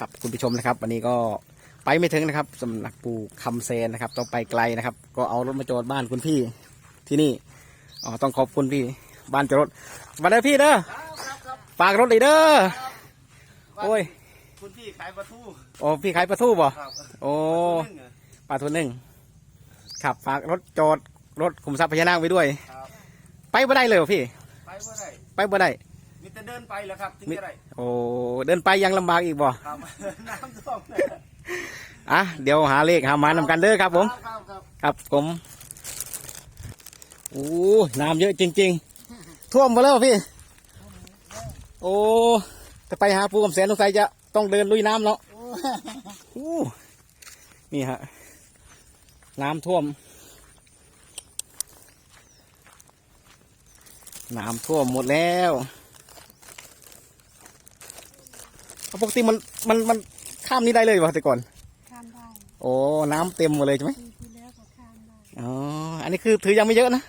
ครับคุณผู้ชมนะครับ วันนี้ก็ไปไม่ถึงนะครับสำนักปูคำเซนนะครับ ต้องไปไกลนะครับ ก็เอารถมาจอดบ้านคุณพี่ที่นี่อ๋อต้องขอบคุณพี่บ้านจอดรถมาเลยพี่เด้อฝากรถเลยเด้อโอ้ยคุณพี่ขายปลาทูโอ้พี่ขายปลาทูบ่ครับโอ้นึ่งเหรอปลาทูหนึ่งครับฝากรถจอดรถขุมทรัพย์พญานาคไว้ด้วยครับไปบ่ได้เลยเหรอพี่ไปเมื่อไรไปบ่ได้ มีแต่เดินไปแหล้วครับถึงจะได้โอ้เดินไปยังลำบากอีกบ่ครับน้ำท่วมเลยอะเดี๋ยวหาเลขหามานำกันเด้อครับผม ครับครับครับผมโอ้น้ำเยอะจริง ๆ ท่วมมาแล้วพี่ โอ้จะไปหาปูกับแสนสงสัยจะต้องเดินลุยน้ำเนาะโอ้นี่ฮะน้ำท่วม น้ำท่วมหมดแล้ว ปกติมันมันมันข้ามนี้ได้เลยวะแต่ก่อนข้ามได้โอ้น้ำเต็มหมดเลยใช่ไหมปีที่แล้วก็ข้ามได้อ๋ออันนี้คือถือยังไม่เยอะนะ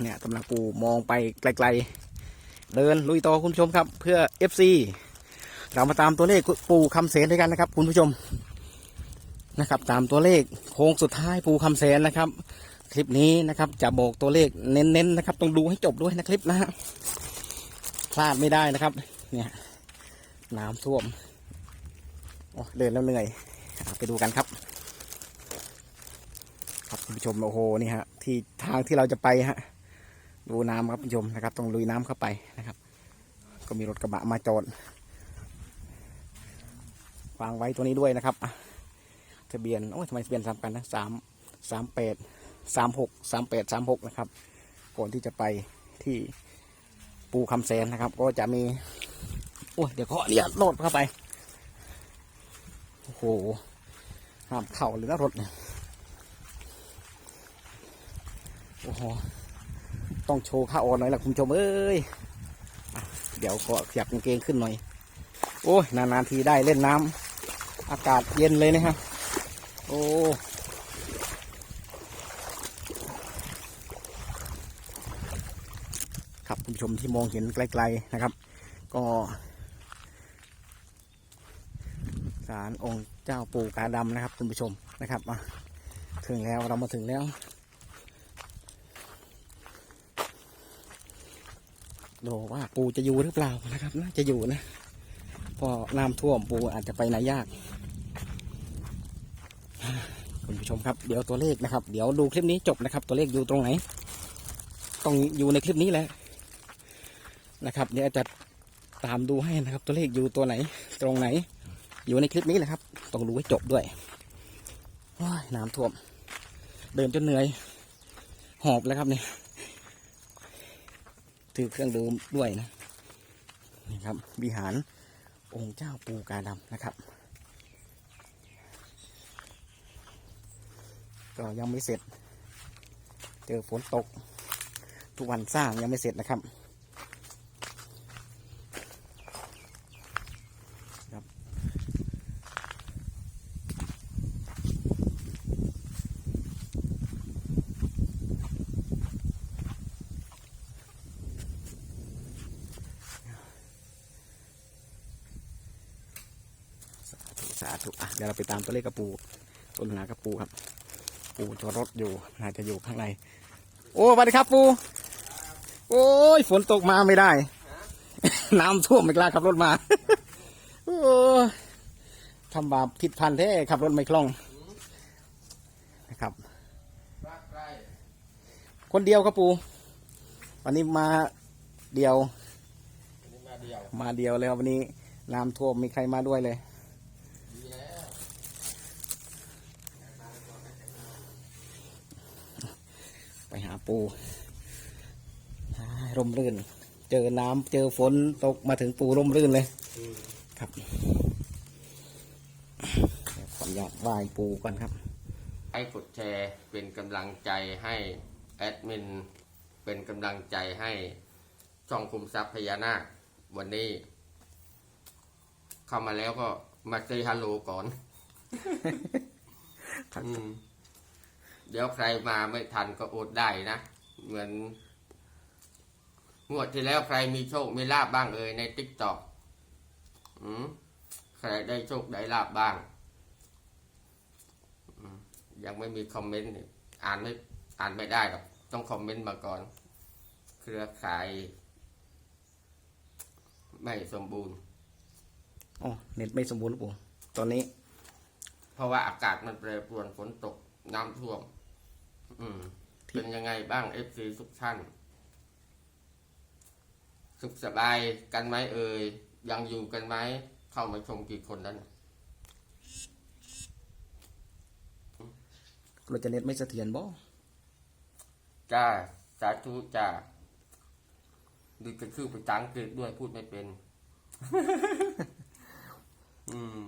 เนี่ยกำลังปูมองไปไกลๆ เดินลุยต่อคุณผู้ชมครับ เพื่อ FC เรามาตามตัวเลขปูคำเสนด้วยกันนะครับ คุณผู้ชมนะครับ ตามตัวเลขโค้งสุดท้ายปูคำเสนนะครับ คลิปนี้นะครับจะบอกตัวเลขเน้นๆนะครับต้องดูให้จบด้วยนะคลิปนะฮะ พลาดไม่ได้นะครับ เนี่ยน้ำท่วมโอ้เดินแล้วเหนื่อยไปดูกันครับ ครับคุณผู้ชมโอ้โหนี่ฮะที่ทางที่เราจะไปฮะดูน้ำครับคุณผู้ชมนะครับต้องลุยน้ำเข้าไปนะครับ ก็มีรถกระบะมาจอดวางไว้ตัวนี้ด้วยนะครับทะเบียนโอ้ทำไมทะเบียนซ้ำกันนะสามสามแปดสามหกสามแปดสามหกนะครับ ก่อนที่จะไปที่ ปูคำแสนนะครับ ก็จะมี โอ้ยเดี๋ยวขออนุญาตโหลดเข้าไป โอ้โหห้ามเข่าเลยนะรถเนี่ยโอ้โห ต้องโชว์ข้าอ่อนหน่อยละคุณผู้ชมเอ้ย เดี๋ยวก็ขยับกางเกงขึ้นหน่อย โอ้ย นานๆทีได้เล่นน้ำอากาศเย็นเลยนะครับ โอ้ คุณผู้ชมที่มองเห็นไกลๆนะครับ ก็ศาลองค์เจ้าปู่กาดำนะครับคุณผู้ชมนะครับมาถึงแล้วเรามาถึงแล้ว ดูว่าปู่จะอยู่หรือเปล่านะครับน่าจะอยู่นะเพอน้ำท่วมปู่อาจจะไปไหนยากคุณผู้ชมครับเดี๋ยวตัวเลขนะครับ เดี๋ยวดูคลิปนี้จบนะครับ ตัวเลขอยู่ตรงไหน ต้องอยู่ในคลิปนี้แหละ นะครับเดี๋ยวจะตามดูให้นะครับ ตัวเลขอยู่ตัวไหน ตรงไหน อยู่ในคลิปนี้แหละครับ ต้องดูให้จบด้วยว้ายน้ำท่วม เดินจนเหนื่อย หอบแล้วครับเนี่ยถือเครื่องดื่มด้วยนะนี่ครับวิหารองค์เจ้าปูกาดำนะครับ ก็ยังไม่เสร็จ เจอฝนตก ทุกวันสร้างยังไม่เสร็จนะครับ สาธุสาธุอะเดี๋ยวเราไป ตามตัวเลขกระปูต้นหากระปูครับ ปูจอดรถอยู่น่าจะอยู่ข้างใน โอ้สวัสดีครับปู โอ้ยฝนตกมาไม่ได้ น้ำท่วมไม่กล้าขับรถมา โอ้ทำบาปผิดพันแท้ขับรถไม่คล่องนะครับ คนเดียวครับปู วันนี้มาเดียว มาเดียวมาเดียวเลยวันนี้น้ำท่วมมีใครมาด้วยเลย ดีแล้ว ไป หาปูอ่าร่มรื่น เจอน้ำเจอฝนตกมาถึงปูร่มรื่นเลย ครับเดี๋ยวขออนุญาตไหว้ปูก่อนครับ ให้กดแชร์เป็นกำลังใจให้แอดมิน เป็นกำลังใจให้ช่องคุมทรัพย์พญานาควันนี้ เข้ามาแล้วก็มาเซฮัลโหลก่อน ครับอืม เดี๋ยวใครมาไม่ทันก็อดได้นะ เหมือนงวดที่แล้วใครมีโชคมีลาบบ้างเอ่ยในติ๊กต็อกอืมใครได้โชคได้ลาบบ้างอืมยังไม่มีคอมเมนต์นี่อ่านไม่อ่านไม่ได้หรอกต้องคอมเมนต์มาก่อน เครือข่าย ไม่สมบูรณ์อ๋อเน็ตไม่สมบูรณ์นะปู่ตอนนี้ เพราะว่าอากาศมันแปรปรวนฝนตกน้ำท่วม อืม เป็นยังไงบ้างเอฟซีทุกท่าน สุขสบายกันไหมเอ่ย ยังอยู่กันไหม เข้ามาชมกี่คนแล้วเนี่ยเราจะเน็ตไม่เสถียรบ่จ้า สาธุจ้า ดูจะคือภาษาอังกฤษด้วยพูดไม่เป็น อืม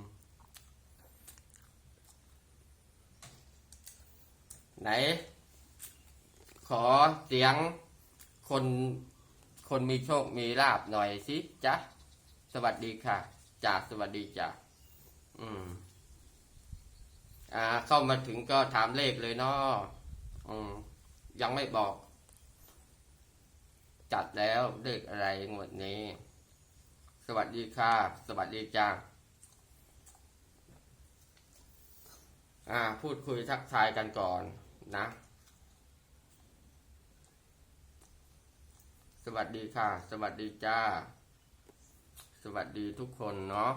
ไหน ขอเสียงคนคนมีโชคมีลาบหน่อยสิจ๊ะสวัสดีค่ะจ่าสวัสดีจ้ะอืม อ่า เข้ามาถึงก็ถามเลขเลยเนาะอืม ยังไม่บอก จัดแล้วเลขอะไรงวดนี้ สวัสดีค่ะ สวัสดีจ้าอ่า พูดคุยทักทายกันก่อนนะ วัสดีค่ะ สวัสดีจ้า สวัสดีทุกคนเนาะ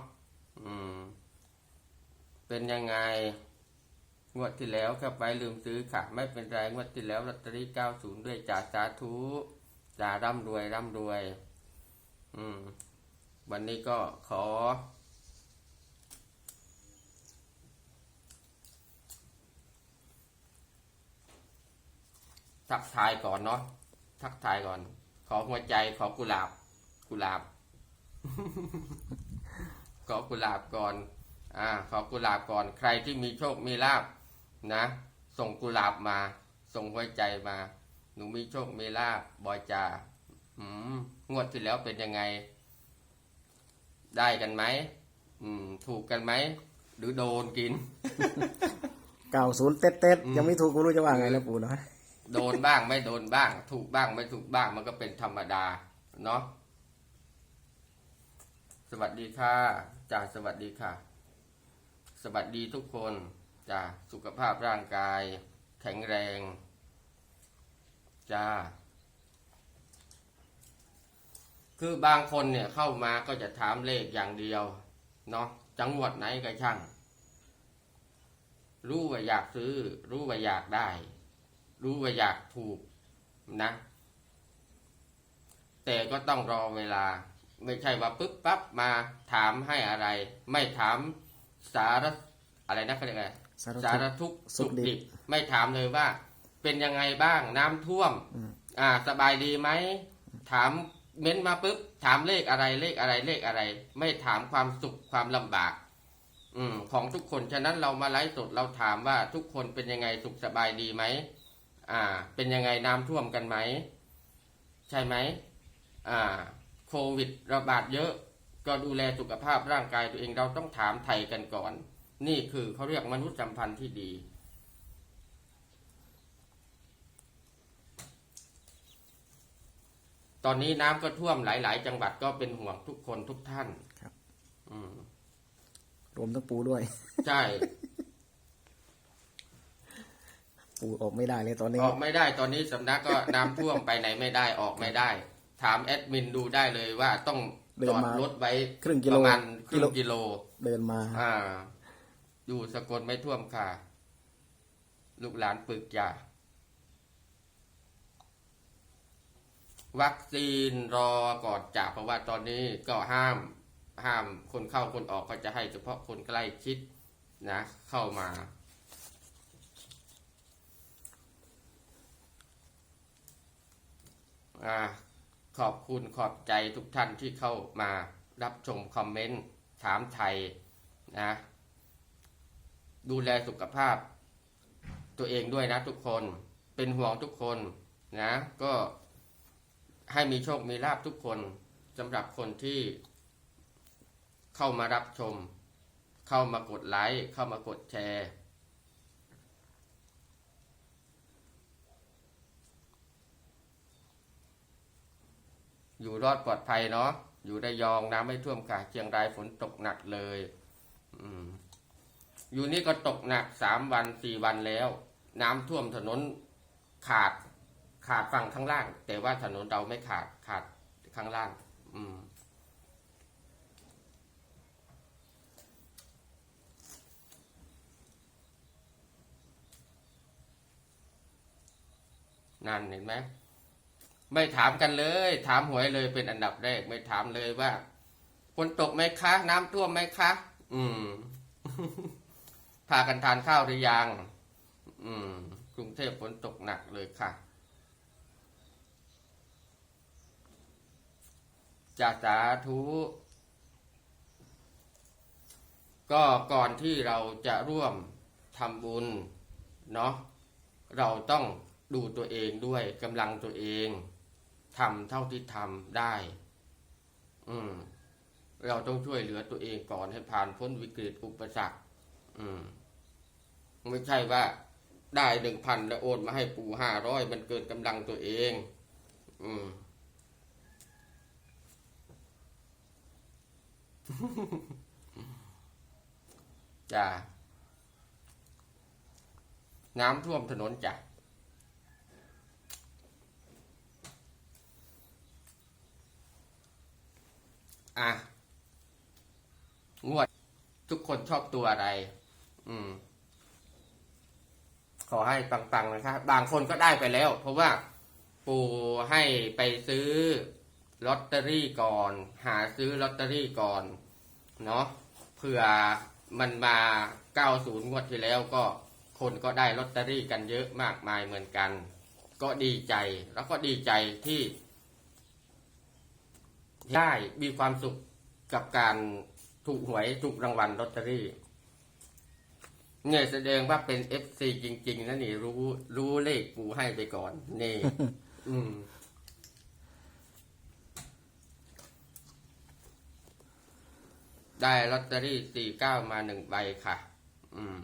อืม เป็นยังไง งวดที่แล้วครับไปลืมซื้อค่ะ ไม่เป็นไรงวดที่แล้วลอตเตอรี่90ด้วยจ่าสาธุจ่าร่ำรวยร่ำรวย อืม วันนี้ก็ขอ ทักทายก่อนเนาะทักทายก่อน ขอหัวใจขอกุหลาบ กุหลาบ ขอกุหลาบก่อน อ่า ขอกุหลาบก่อน ใครที่มีโชคมีลาบนะ ส่งกุหลาบมา ส่งหัวใจมา หนูมีโชคมีลาบบอยจ่าอืมงวดที่แล้วเป็นยังไง ได้กันไหมอืม ถูกกันไหม หรือโดนกิน เก่าศูนย์เต็ดเต็ดอืมยังไม่ถูกกูรู้จะว่าไงแล้วปู่เนาะ โดนบ้างไม่โดนบ้าง ถูกบ้างไม่ถูกบ้างมันก็เป็นธรรมดาเนาะสวัสดีค่ะจ่าสวัสดีค่ะ สวัสดีทุกคนจ้าสุขภาพร่างกาย แข็งแรงจ้าคือบางคนเนี่ยเข้ามาก็จะถามเลขอย่างเดียวเนาะจังหวัดไหนก็ช่าง รู้ว่าอยากซื้อ รู้ว่าอยากได้ รู้ว่าอยากถูกนะ แต่ก็ต้องรอเวลา ไม่ใช่ว่าปึ๊บปั๊บมาถามให้อะไร ไม่ถามสารอะไรนะเขาเรียกอะไรสารสาทุรกข์ทุกข์สุสุขขดิบดิบไม่ถามเลยว่า เป็นยังไงบ้างน้ำท่วมอืมอ่า สบายดีไหมถามเม้นมาปุ๊บถามเลขอะไรเลขอะไรเลขอะไร ไม่ถามความสุขความลำบาก อืม ของทุกคนฉะนั้นเรามาไลฟ์สดเราถามว่าทุกคนเป็นยังไงสุขสบายดีไหม อ่า เป็นยังไงน้ำท่วมกันไหม ใช่ไหมอ่า โควิดระบาดเยอะ ก็ดูแลสุขภาพร่างกายตัวเองเราต้องถามไทยกันก่อน นี่คือเขาเรียกมนุษยสัมพันธ์ที่ดี ตอนนี้น้ำก็ท่วมหลาย ๆ จังหวัดก็เป็นห่วงทุกคนทุกท่าน ครับ อืม รวมทั้งปู่ด้วย ใช่ ปู่ออกไม่ได้เลยตอนนี้ออกไม่ได้ตอนนี้สำนักก็น้ำท่วมไปไหนไม่ได้ออกไม่ได้ ถามแอดมินดูได้เลยว่าต้องเดิจนอดมารถไว้ครึ่งกิโลประมาณครึ่กิโลงกิโล เดินมา อ่า อยู่สกลไม่ท่วมค่ะ ลูกหลานปึกจ้าวัคซีนรอก่อนจากเพราะว่าตอนนี้ก็ห้าม ห้ามคนเข้าคนออกก็จะให้เฉพาะคนใกล้ชิดนะ เข้ามา อ่า ขอบคุณขอบใจทุกท่านที่เข้ามารับชมคอมเมนต์ถามไทยนะ ดูแลสุขภาพ ตัวเองด้วยนะทุกคนเป็นห่วงทุกคนนะ ก็ให้มีโชคมีลาบทุกคนสำหรับคนที่เข้ามารับชม เข้ามากดไลค์เข้ามากดแชร์ อยู่รอดปลอดภัยเนาะอยู่ระยองน้ำไม่ท่วมค่ะเชียงรายฝนตกหนักเลยออยู่นี่ก็ตกหนักสามวันสี่วันแล้ว น้ำท่วมถนนขาด ขาดฝั่งข้างล่าง แต่ว่าถนนเราไม่ขาดขาดข้างล่าง อืมนั่นเห็นไหม ไม่ถามกันเลย ถามหวยเลยเป็นอันดับแรก ไม่ถามเลยว่าฝนตกไหมคะ น้ำท่วมไหมคะ อืม พากันทานข้าวหรือยัง อืม กรุงเทพฝนตกหนักเลยค่ะจาสาธุก็ก่อนที่เราจะร่วมทำบุญเนาะเราต้องดูตัวเองด้วยกำลังตัวเอง ทำเท่าที่ทำได้ อืม เราต้องช่วยเหลือตัวเองก่อนให้ผ่านพ้นวิกฤตอุปสรรค อืม ไม่ใช่ว่าได้หนึ่งพันแล้วโอนมาให้ปู่ห้าร้อยมันเกินกำลังตัวเอง อืม จ้า น้ำท่วมถนนจ้ะ อะงวด ทุกคนชอบตัวอะไร อืม ขอให้ปังๆนะครับ บางคนก็ได้ไปแล้ว เพราะว่า ปู่ให้ไปซื้อลอตเตอรี่ก่อน หาซื้อลอตเตอรี่ก่อน เนาะเผื่อมันมา 90 งวดที่แล้วก็คนก็ได้ลอตเตอรี่กันเยอะมากมายเหมือนกัน ก็ดีใจ แล้วก็ดีใจที่ ได้มีความสุขกับการถูกหวยถูกรางวัลลอตเตอรี่ เนี่ยแสดงว่าเป็นเอฟซีจริง ๆนะนี่ รู้รู้เลขปูให้ไปก่อน นี่ อืมได้ลอตเตอรี่สี่เก้ามาหนึ่งใบค่ะ อืม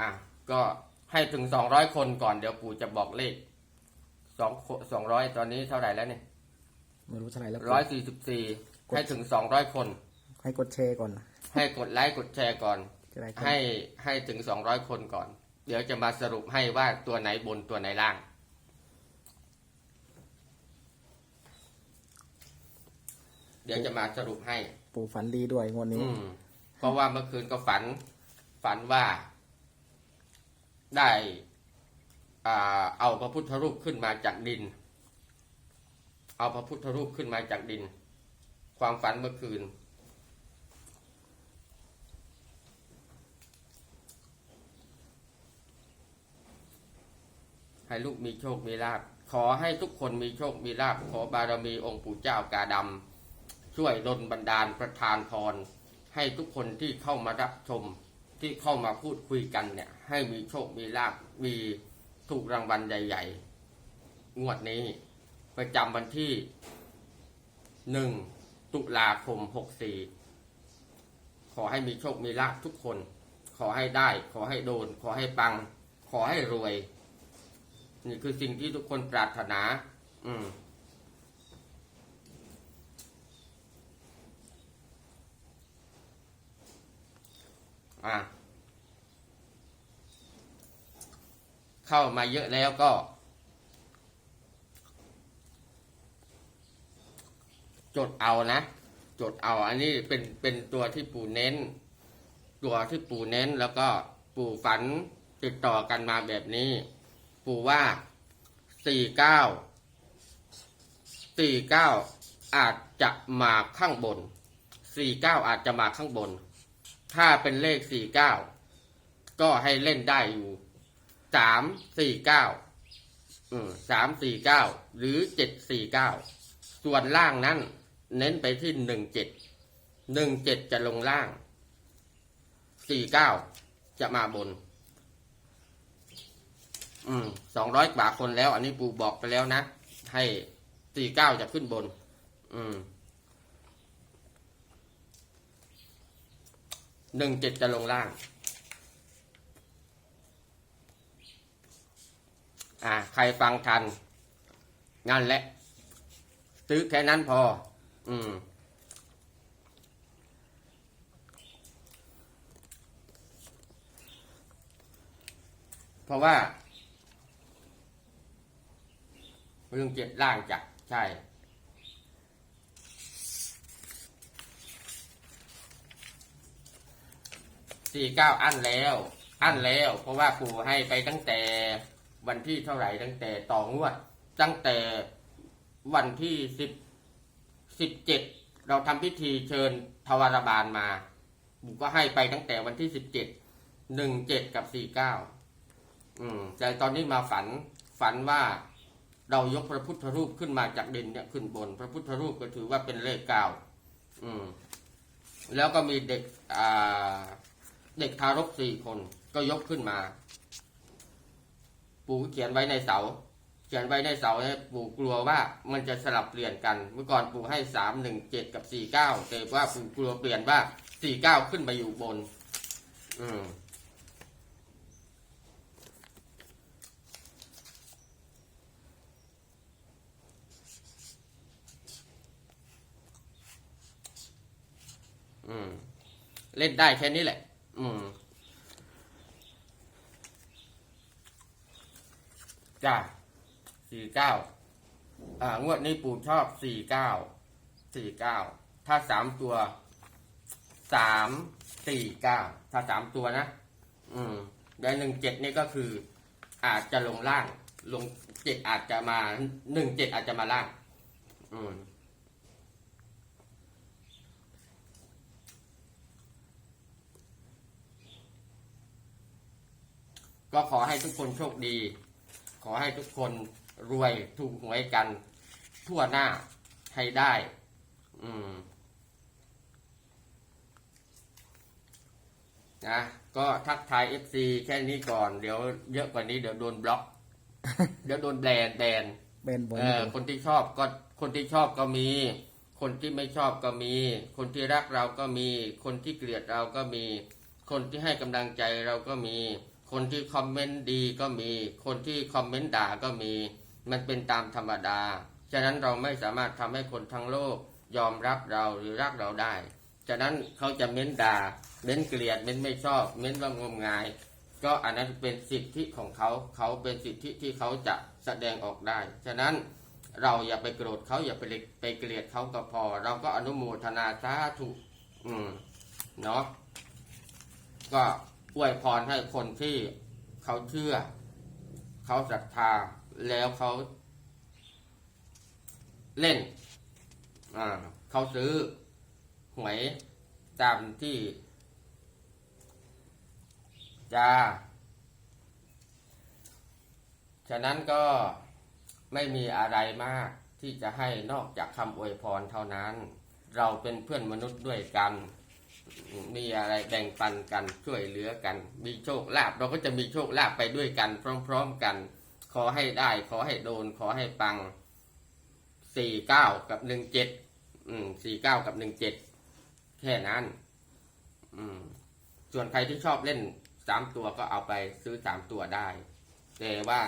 อะ ก็ให้ถึงสองร้อยคนก่อนเดี๋ยวปู่จะบอกเลขสองสองร้อยตอนนี้เท่าไหร่แล้วเนี่ย ไม่รู้เท่าไหร่แล้วร้อยสี่สิบสี่ให้ถึงสองร้อยคน ให้กดแชร์ก่อนนะให้กดไลค์กดแชร์ก่อน จะได้ให้ให้ถึงสองร้อยคนก่อน เดี๋ยวจะมาสรุปให้ว่าตัวไหนบนตัวไหนล่าง เดี๋ยวจะมาสรุปให้ ปู่ฝันดีด้วยงวดนี้ อืมเพราะว่าเมื่อคืนก็ฝัน ฝันว่า ได้ อ่า เอาพระพุทธรูปขึ้นมาจากดิน เอาพระพุทธรูปขึ้นมาจากดิน ความฝันเมื่อคืน ให้ลูกมีโชคมีลาภขอให้ทุกคนมีโชคมีลาภขอบารมีองค์ปู่เจ้ากาดำช่วยดลบันดาลประทานพร ให้ทุกคนที่เข้ามารับชมที่เข้ามาพูดคุยกันเนี่ย ให้มีโชคมีลาภมีถูกรางวัลใหญ่ ๆ งวดนี้ ประจำวันที่หนึ่งตุลาคมหกสี่ขอให้มีโชคมีลาภทุกคน ขอให้ได้ ขอให้โดน ขอให้ปัง ขอให้รวย นี่คือสิ่งที่ทุกคนปรารถนา อืมอะเข้ามาเยอะแล้วก็ จดเอานะ จดเอาอันนี้เป็นเป็นตัวที่ปู่เน้น ตัวที่ปู่เน้นแล้วก็ปู่ฝันติดต่อกันมาแบบนี้ ปู่ว่าสี่เก้าสี่เก้าอาจจะมาข้างบนสี่เก้าอาจจะมาข้างบน ถ้าเป็นเลขสี่เก้าก็ให้เล่นได้อยู่สามสี่เก้าสามสี่เก้าหรือเจ็ดสี่เก้าส่วนล่างนั้น เน้นไปที่หนึ่งเจ็ดหนึ่งเจ็ดจะลงล่างสี่เก้าจะมาบน อืมสองร้อยกว่าคนแล้ว อันนี้ปู่บอกไปแล้วนะ ให้สี่เก้าจะขึ้นบน อืมหนึ่งเจ็ดจะลงล่าง อ่า ใครฟังทัน นั่นแหละ ซื้อแค่นั้นพอ อืมเพราะว่าเรื่องเจ็ดล่างจักใช่ สี่เก้าอันแล้ว อันแล้ว เพราะว่าปู่ให้ไปตั้งแต่วันที่เท่าไหร่ตั้งแต่ต่องวด ตั้งแต่วันที่สิบ สิบเจ็ดเราทำพิธีเชิญทวารบาลมาปู่ก็ให้ไปตั้งแต่วันที่สิบเจ็ดหนึ่งเจ็ดกับสี่เก้าอืมแต่ตอนนี้มาฝันฝันว่าเรายกพระพุทธรูปขึ้นมาจากดินเนี่ยขึ้นบน พระพุทธรูปก็ถือว่าเป็นเลขเก้าอืม แล้วก็มีเด็กอ่าเด็กทารกสี่คนก็ยกขึ้นมา ปู่เขียนไว้ในเสา เขียนไว้ในเสาเนี่ยปู่กลัวว่ามันจะสลับเปลี่ยนกัน เมื่อก่อนปู่ให้สามหนึ่งเจ็ดกับสี่เก้าแต่ว่าปู่กลัวเปลี่ยนว่าสี่เก้าขึ้นมาอยู่บน อืมอืม เล่นได้แค่นี้แหละ อืมจ้า สี่เก้าอ่างวดนี้ปู่ชอบสี่เก้าสี่เก้าถ้าสามตัวสามสี่เก้าถ้าสามตัวนะ อืมได้หนึ่งเจ็ดนี่ก็คือ อาจจะลงล่าง ลงเจ็ดอาจจะมาหนึ่งเจ็ดอาจจะมาล่าง อืมก็ขอให้ทุกคนโชคดี ขอให้ทุกคน รวยถูกหวยกัน ทั่วหน้าให้ได้ อืมนะก็ทักทาย FC แค่นี้ก่อน เดี๋ยวเยอะกว่านี้เดี๋ยวโดนบล็อก เดี๋ยวโดนแบนแบนเป็นบนเออคนที่ชอบก็คนที่ชอบก็มี คนที่ไม่ชอบก็มี คนที่รักเราก็มี คนที่เกลียดเราก็มี คนที่ให้กำลังใจเราก็มี คนที่คอมเมนต์ดีก็มี คนที่คอมเมนต์ด่าก็มี มันเป็นตามธรรมดา ฉะนั้นเราไม่สามารถทำให้คนทั้งโลกยอมรับเราหรือรักเราได้ ฉะนั้นเขาจะเม้นด่า เม้นเกลียด เม้นไม่ชอบ เม้นว่างมงาย ก็อันนั้นเป็นสิทธิของเขา เขาเป็นสิทธิที่เขาจะแสดงออกได้ ฉะนั้นเราอย่าไปโกรธเขาอย่าไปเลียดไปเกลียดเขาก็พอ เราก็อนุโมทนาสาธุอืมเนาะก็อวยพรให้คนที่เขาเชื่อ เขาศรัทธา แล้วเขาเล่นอ่าเขาซื้อหวยตามที่จะฉะนั้นก็ไม่มีอะไรมากที่จะให้นอกจากคำอวยพรเท่านั้น เราเป็นเพื่อนมนุษย์ด้วยกัน มีอะไรแบ่งปันกันช่วยเหลือกัน มีโชคลาภเราก็จะมีโชคลาภไปด้วยกันพร้อม ๆกัน ขอให้ได้ ขอให้โดน ขอให้ปังสี่เก้ากับหนึ่งเจ็ดอืมสี่เก้ากับหนึ่งเจ็ดแค่นั้น อืม ส่วนใครที่ชอบเล่นสามตัวก็เอาไปซื้อสามตัวได้ แต่ว่า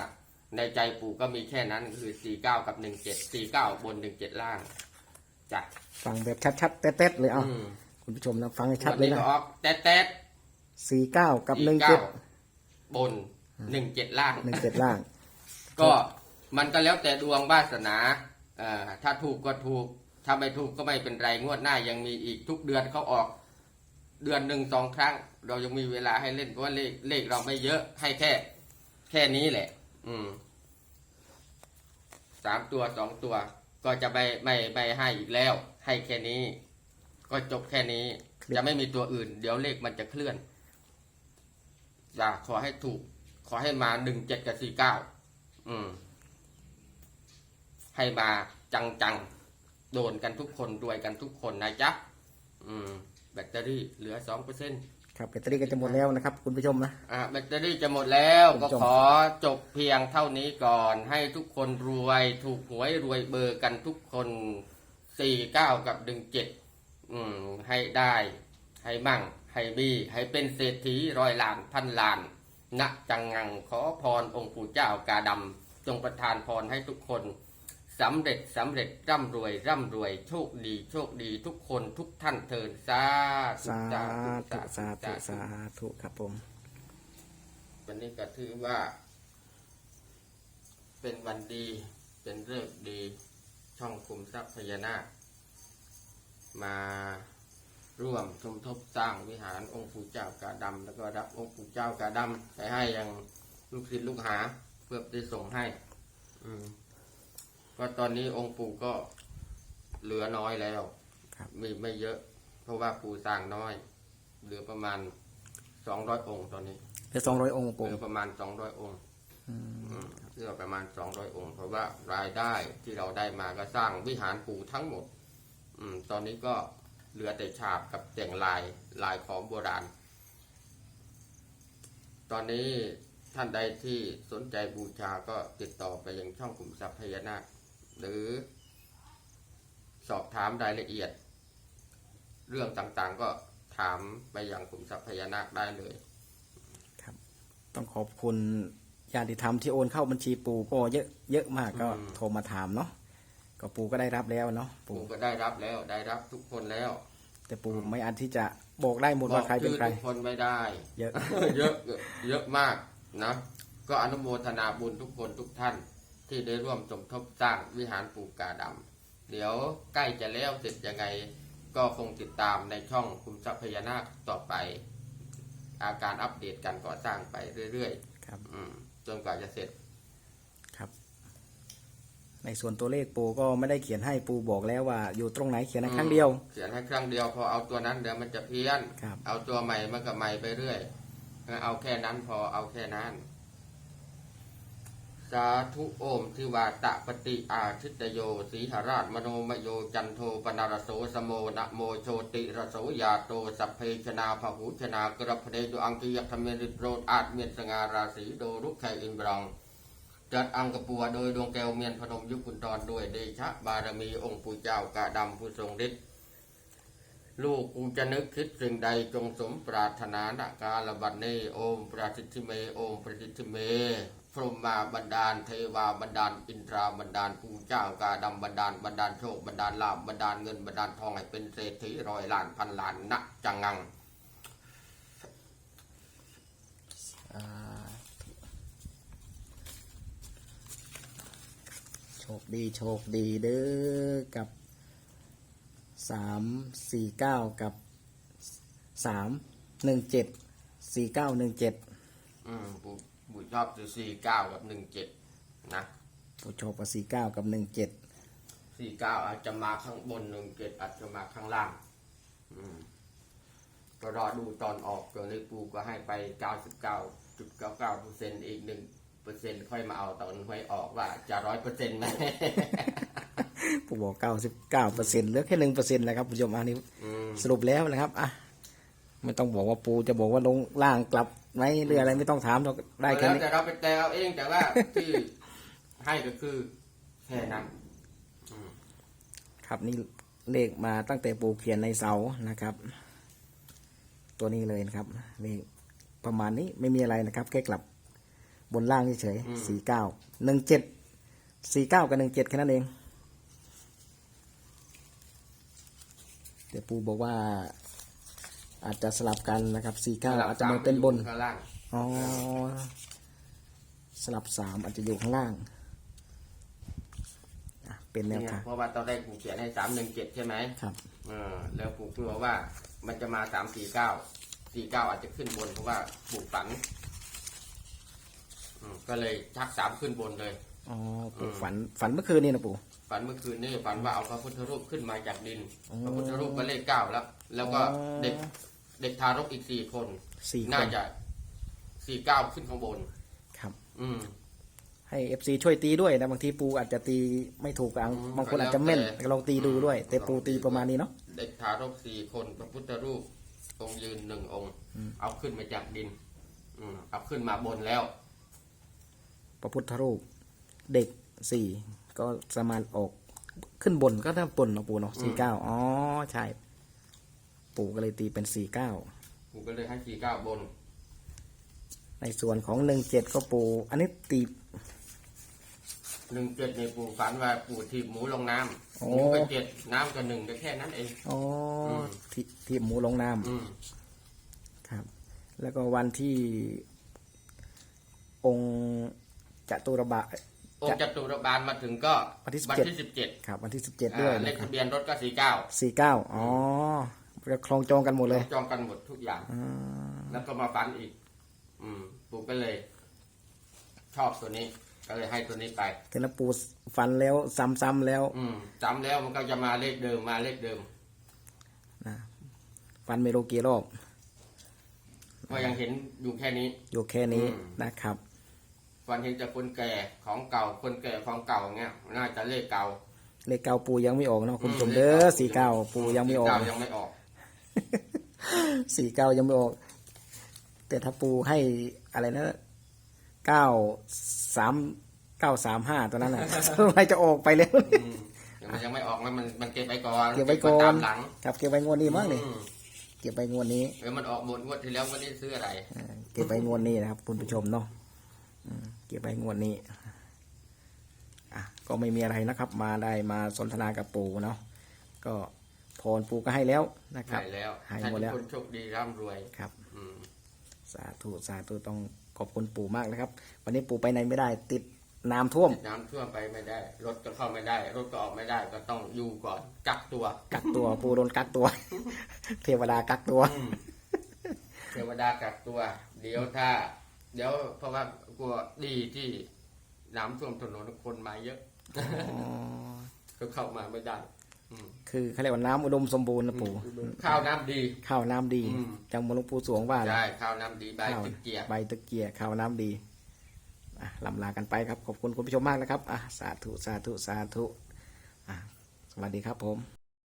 ในใจปู่ก็มีแค่นั้นคือสี่เก้ากับหนึ่งเจ็ดสี่เก้าบนหนึ่งเจ็ดล่างจ้ะฟังแบบชัดๆเต๊ดๆเลยเอาอืมคุณผู้ชมนะฟังให้ชัดเลยวันนะนี้ก็ออกแต๊ดแต๊ดสี่เก้ากับหนึ่ง49เจ็ดบนหนึ่งเจ็ดล่าง หนึ่งเจ็ดล่าง ก็มันก็แล้วแต่ดวงวาสนาอ่อถ้าถูกก็ถูก ถ้าไม่ถูกก็ไม่เป็นไรงวดหน้ายังมีอีกทุกเดือนเขาออกเดือนหนึ่งสองครั้ง เรายังมีเวลาให้เล่นเพราะว่าเลขเลขเราไม่เยอะให้แค่ แค่นี้แหละ อืมสามตัวสองตัว ก็จะไม่ไม่ไม่ให้อีกแล้ว ให้แค่นี้ ก็จบแค่นี้ จะไม่มีตัวอื่น เดี๋ยวเลขมันจะเคลื่อนอย่าขอให้ถูก ขอให้มาหนึ่งเจ็ดกับสี่เก้า อืม ให้มาจังจังๆ โดนกันทุกคนรวยกันทุกคนนะจ๊ะ อืม แบตเตอรี่เหลือสองเปอร์เซ็นต์ครับแบตเตอรี่ก็จะหมดแล้วนะครับ คุณผู้ชมนะ อ่าแบตเตอรี่จะหมดแล้วคุณก็ผู้ชมขอจบเพียงเท่านี้ก่อน ให้ทุกคนรวยถูกหวยรวยเบอร์กันทุกคนสี่เก้ากับหนึ่งเจ็ดอืม ให้ได้ ให้มั่ง ให้มีให้เป็นเศรษฐีร้อยล้านพันล้าน ณจังงังขอพรองค์ปู่เจ้ากาดำจงประทานพรให้ทุกคนสำเร็จสำเร็จร่ำรวยร่ำรวยโชคดี โชคดีทุกคนทุกท่านเทินสาธุสาสาธุธุสาธุสาธุครับผม วันนี้ก็ถือว่า เป็นวันดีเป็นเรื่องดีช่องคุมทรัพย์พญานาคมา ร่วมสมทบสร้างวิหารองค์ปู่เจ้ากาดำแล้วก็รับองค์ปู่เจ้ากาดำไปให้ยังลูกศิษย์ลูกหา เพื่อได้ส่งให้ อืม ก็ตอนนี้องค์ปู่ก็เหลือน้อยแล้วครับมีไม่เยอะ เพราะว่าปู่สร้างน้อย เหลือประมาณสองร้อยองค์ตอนนี้เหลือสองร้อยองค์เหปู่ลือประมาณสองร้อยองค์อืมอืมเหลือประมาณสองร้อยองค์ เพราะว่ารายได้ที่เราได้มาก็สร้างวิหารปู่ทั้งหมด อืม ตอนนี้ก็ เหลือแต่ฉาบกับแต่งลายลายของโบราณ ตอนนี้ท่านใดที่สนใจบูชาก็ติดต่อไปยังช่องกลุ่มทรัพย์พญานาคหรือสอบถามรายละเอียด เรื่องต่างๆก็ถามไปยังกลุ่มทรัพย์พญานาคได้เลยต้องขอบคุณญาติธรรมที่โอนเข้าบัญชีปู่ก็เยอะเยอะมากก็อืมโทรมาถามเนาะ ก็ปู่ก็ได้รับแล้วเนาะปู่ปู่ก็ได้รับแล้ว ได้รับทุกคนแล้วแต่ปู่ไม่อาจที่จะบอกได้หมดว่าใครเป็นใครบอกชื่อทุกคนไม่ได้ เยอะ เยอะเยอะมากนะ ก็อนุโมทนาบุญทุกคนทุกท่าน ที่ได้ร่วมสมทบสร้างวิหารปู่กาดำเดี๋ยวใกล้จะแล้วเสร็จยังไง ก็คงติดตามในช่องคุมทรัพย์พญานาคต่อไป อาการอัปเดตการก่อสร้างไปเรื่อยครับ ๆ อืมจนกว่าจะเสร็จครับ ในส่วนตัวเลขปู่ก็ไม่ได้เขียนให้ปู่บอกแล้วว่า อยู่ตรงไหนเขียนให้ครั้งเดียว เขียนให้ครั้งเดียวพอเอาตัวนั้นเดี๋ยวมันจะเพี้ยน ครับ เอาตัวใหม่มันก็ใหม่ไปเรื่อย เอาแค่นั้นพอเอาแค่นั้น สาธุโอมทิวาตะปฏิอาทิตโยสีหราชมโนมโยจันโทปนารโสสโมนะโมโชติรโสยาโตสัพเพชนาภหูชนากระพเดดุอังกิยธรรมริโรดอาจเมียนสง่าราศีโดรุกไข่อินบรอง จัดอังกปัวโดยดวงแก้วเมียนพนมยุคุนตอนด้วยเดชะบารมีองค์ปู่เจ้ากาดำผู้ทรงฤทธิ์ลูกกูจะนึกคิดสิ่งใดจงสมปรารถนาณกาลบัดนี้โอมปราชิตธิเมโอมปราชิตธิเมพรหมาบันดาลเทวาบันดาลอินทราบันดาลปู่เจ้ากาดำบันดาลบันดาลโชคบันดาลลาบบันดาลเงินบันดาลทองให้เป็นเศรษฐีร้อยล้านพันล้านณจังงัง อ่าโชคดีโชคดีเด้อกับสามสี่เก้ากับสามหนึ่งเจ็ดสี่เก้าหนึ่งเจ็ดอืมปู่ปู่ชอบคือสี่เก้ากับหนึ่งเจ็ดนะผู้ชมกับสี่เก้ากับหนึ่งเจ็ดสี่เก้าอาจจะมาข้างบนหนึ่งเจ็ดอาจจะมาข้างล่าง อืมก็รอดูตอนออกตัวนี้ปูก็ให้ไปเก้าสิบเก้าจุดเก้าเก้าเปอร์เซ็นต์อีกหนึ่ง เปอร์เซ็นต์ค่อยมาเอาตอนหวยออกว่าจะร้อยเปอร์เซ็นต์ไหมผู้บอกเก้าสิบเก้าเปอร์เซ็นต์เหลือแค่หนึ่งเปอร์เซ็นต์นะครับผู้ชมอันนี้อืมสรุปแล้วนะครับอะไม่ต้องบอกว่าปูจะบอกว่าลงล่างกลับไหมหรืออะไรไม่ต้องถามเราได้แค่แล้วนี้แต่เราไปแต่เอาเองแต่ว่าที่ให้ก็คือแค่นั้นครับนี่เลขมาตั้งแต่ปูเขียนในเสานะครับ ตัวนี้เลยนะครับเลขประมาณนี้ไม่มีอะไรนะครับแค่กลับ บนล่างเฉยๆสี่เก้าหนึ่งเจ็ดสี่เก้ากับหนึ่งเจ็ดแค่นั้นเอง เดี๋ยวปูบอกว่า อาจจะสลับกันนะครับสี่เก้าอาจจะมาเป็นบนข้างล่างอ๋อสลับสามอาจจะอยู่ข้างล่างอะเป็นแนวเนี่ยทางเพราะว่าตอนแรกปูเขียนให้สามหนึ่งเจ็ดใช่ไหมครับเออแล้วปู่กลัวว่ามันจะมาสามสี่เก้าสี่เก้าอาจจะขึ้นบนเพราะว่าปู่ฝัน อืมก็เลยชักสามขึ้นบนเลย อ๋อปู่อืมฝันฝันเมื่อคืนนี่นะปู่ ฝันเมื่อคืนนี่ฝันว่าเอาพระพุทธรูปขึ้นมาจากดิน อ๋อพระพุทธรูปก็เลขเก้าแล้ว แล้วก็อ๋อ เด็กเด็กทารกอีกสี่คน สี่คน่านจะสี่เก้าขึ้นข้างบน ครับ อืม ให้เอฟซีช่วยตีด้วยนะบางทีปูอาจจะตีไม่ถูกบางอืมบางคนอาจจะแม่นก็แล้วแต่ ลองตีดูด้วย แต่ปูตีประมาณนี้เนาะเด็กทารกสี่คนพระพุทธรูปองค์ยืนหนึ่งองค์ เอาขึ้นมาจากดิน อืมเอาขึ้นมาบนแล้วพ ระพุทธรูป เด็กสี่ก็สมานออกขึ้นบนก็ถ้าบนเนาะปู่เนาะสี่เก้าอ๋อใช่ ปู่ก็เลยตีเป็นสี่เก้าผมก็เลยให้สี่เก้าบน ในส่วนของหนึ่งเจ็ดก็ปูอันนี้ตีหนึ่งเจ็ดในปู่ฝันว่าปู่ถีบหมูลงน้ำโอ้หมูก็เจ็ดน้ำก็หนึ่งก็แค่นั้นเองอ๋ออม ที่ที่หมูลงน้ำอืมครับ แล้วก็วันที่องค์ จตุรบะ องค์จตุรบาลมาถึงก็วันที่วันที่สิบเจ็ดครับ วันที่สิบเจ็ดด้วยเลนะขครัทะบเบียนรถก็สี่เก้าสี่เก้าอ๋อจะคลองจองกันหมดเลยจองกันหมดทุกอย่างอ่าแล้วก็มาฝันอีก อืมปู่ก็เลย ชอบตัวนี้ ก็เลยให้ตัวนี้ไปคือนะปูฟันแล้ว ซ้ำๆแล้ว อืมจำแล้วมันก็จะมาเลขเดิมมาเลขเดิมนะฟันไม่รู้กี่รอบก็ยังเห็นอยู่แค่นี้ อยู่แค่นี้อืมนะครับ ฝันเห็นจากคนแก่ของเก่าคนแก่ของเก่าเงี้ยน่าจะเลขเก่าเลขเก้าปูยังไม่ออกเนาะคุณผู้ชมอืเด้อลขสี่เก้าปูยังไม่ออกสี่เก้ายังไม่ออก สี่เก้ายังไม่ออก แต่ถ้าปูให้อะไรนะเก้าสามเก้าสามห้าตัวนั้นน่ะ อะไรจะออกไปแล้ว อืมแต่มันยังไม่ออกแล้วมันมันเก็บไว้ก่อนเก็บไว้ก่อน ตามหลังครับเก็บไว้งวดนี้มั้งนี่อืมเก็บไว้งวดนี้เออมันออกหมดงวดที่แล้ววันนี้ซื้ออะไรอ่าเก็บไว้งวดนี้นะครับคุณผู้ชมเนาะอืม เก็บไว้งวดนี้อะก็ไม่มีอะไรนะครับ มาได้มาสนทนากับปู่เนาะก็พรปู่ก็ให้แล้วนะครับให้แล้วให้ให้หมทุดกแล้วคนโชคดีร่ำรวยครับอืมสาธุสาธุต้องขอบคุณปู่มากนะครับ วันนี้ปู่ไปไหนไม่ได้ติดน้ำท่วมน้ำท่วมไปไม่ได้ รถก็เข้าไม่ได้ รถก็ออกไม่ได้ ก็ต้องอยู่ก่อนกักตัว กักตัวปู่โดนกักตัว เทวดากักตัวอืมเทวดากักตัว เดี๋ยวถ้า เดี๋ยวเพราะว่า กลัวดีที่น้ำท่วมถนนคนมาเยอะอ๋อก็เข้ามาไม่ได้อืมคือเขาเรียกว่าน้ำอุดมสมบูรณ์นะปู่ข้าวน้ำดีข้าวน้ำดีอืมจังหวัดหลวงปู่สวงว่าเลยใช่ข้าวน้ำดีใบข้าวตะเกียบใบตะเกียบข้าวน้ำดีอะลำลากันไปครับ ขอบคุณคุณผู้ชมมากนะครับอะสาธุสาธุสาธุอะสวัสดีครับผม